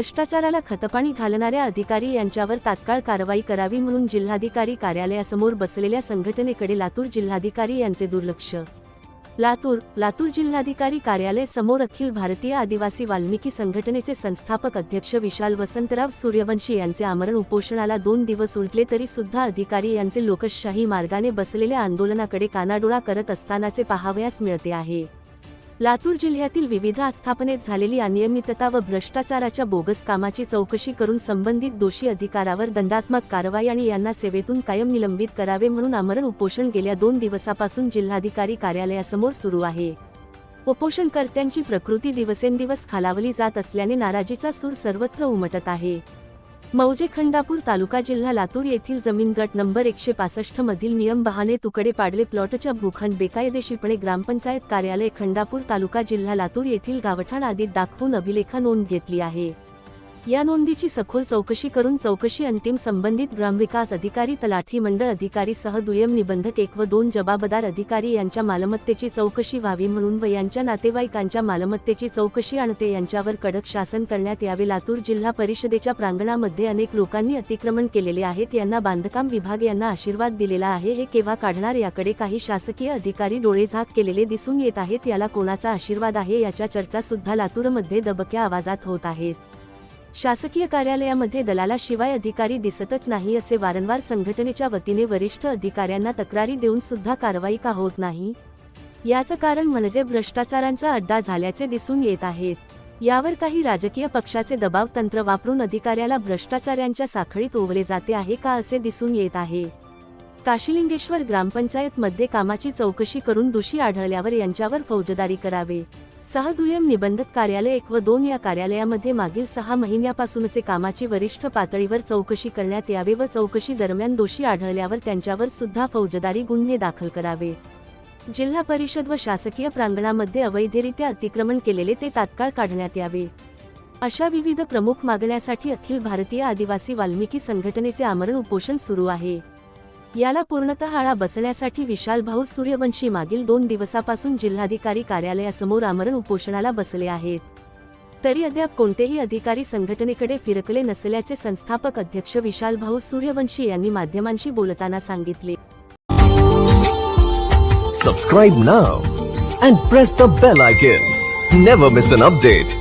भ्रष्टाचाराला खतपाणी घालणाऱ्या अधिकारी यांच्यावर तात्काळ कारवाई करावी म्हणून जिल्हाधिकारी कार्यालयासमोर बसलेल्या संघटनेकडे लातूर जिल्हाधिकारी यांचे दुर्लक्ष. लातूर लातूर जिल्हाधिकारी कार्यालय समोर अखिल भारतीय आदिवासी वाल्मिकी संघटनेचे संस्थापक अध्यक्ष विशाल वसंतराव सूर्यवंशी यांचे आमरण उपोषणाला दोन दिवस उलटले तरी सुद्धा अधिकारी यांचे लोकशाही मार्गाने बसलेल्या आंदोलनाकडे कानाडोळा करत असतानाचे पाहावयास मिळते आहे. लातूर जिल्ह्यातील विविध आस्थापनेत झालेली अनियमितता व भ्रष्टाचाराच्या बोगस कामाची चौकशी करून संबंधित दोषी अधिकारावर दंडात्मक कारवाई आणि यांना सेवेतून कायम निलंबित करावे म्हणून आमरण उपोषण गेल्या दोन दिवसापासून जिल्हाधिकारी कार्यालयासमोर सुरू आहे. उपोषणकर्त्यांची प्रकृती दिवसेंदिवस खालावली जात असल्याने नाराजीचा सूर सर्वत्र उमटत आहे. मौजे खंडापूर तालुका जिल्हा लातूर येथील जमीन गट नंबर एकशे पासष्ट मधील नियम बहाने तुकडे पाडले प्लॉटच्या भूखंड बेकायदेशीरपणे ग्रामपंचायत कार्यालय खंडापूर तालुका जिल्हा लातूर येथील गावठाण आदीत दाखवून अभिलेखा नोंद घेतली आहे. या नोंदीची सखोल चौकशी करून चौकशी अंतिम संबंधित ग्रामविकास अधिकारी तलाठी मंडळ अधिकारी सह दुय्यम निबंधक एक व दोन जबाबदार अधिकारी यांच्या मालमत्तेची चौकशी व्हावी म्हणून व यांच्या नातेवाईकांच्या मालमत्तेची चौकशी आणते यांच्यावर कडक शासन करण्यात यावे लातूर जिल्हा परिषदेच्या प्रांगणामध्ये अनेक लोकांनी अतिक्रमण केलेले आहेत. यांना बांधकाम विभाग यांना आशीर्वाद दिलेला आहे. हे केव्हा काढणार? याकडे काही शासकीय अधिकारी डोळेझाक केलेले दिसून येत आहेत. याला कोणाचा आशीर्वाद आहे? याच्या चर्चा सुद्धा लातूरमध्ये दबक्या आवाजात होत आहेत. शासकीय कार्यालयामध्ये दलालाशिवाय अधिकारी दिसतच नाही असे वारंवार संघटनेच्या वतीने वरिष्ठ अधिकाऱ्यांना तक्रारी देऊन सुद्धा कारवाई का होत नाही? याचं कारण म्हणजे भ्रष्टाचारांचा अड्डा झाल्याचे दिसून येत आहेत. यावर काही राजकीय पक्षाचे दबाव तंत्र वापरून अधिकाऱ्याला भ्रष्टाचाऱ्यांच्या साखळीत ओवले जाते आहे का असे दिसून येत आहे. काशीलिंगेश्वर ग्रामपंचायत मध्ये कामाची चौकशी करून दोषी आढळल्यावर यांच्यावर फौजदारी करावे. सहदुय्यम निबंधक कार्यालय एक व दोन या कार्यालयामध्ये मागील सहा महिन्यापासूनचे कामाची वरिष्ठ पातळीवर चौकशी करण्यात यावे व चौकशी दरम्यान दोषी आढळल्यावर त्यांच्यावर सुद्धा फौजदारी गुन्हे दाखल करावे. जिल्हा परिषद व शासकीय प्रांगणामध्ये अवैधरित्या अतिक्रमण केलेले ते तात्काळ काढण्यात यावे. अशा विविध प्रमुख मागण्यासाठी अखिल भारतीय आदिवासी वाल्मिकी संघटनेचे आमरण उपोषण सुरू आहे. याला पूर्णतः आळा बसण्यासाठी विशाल भाऊ सूर्यवंशी मागील दोन दिवसापासून जिल्हाधिकारी कार्यालयासमोर आमरण उपोषणाला बसले आहेत. तरी अद्याप कोणतेही अधिकारी संघटनेकडे फिरकले नसल्याचे संस्थापक अध्यक्ष विशाल भाऊ सूर्यवंशी यांनी माध्यमांशी बोलताना सांगितले. Subscribe now and press the bell icon never miss an update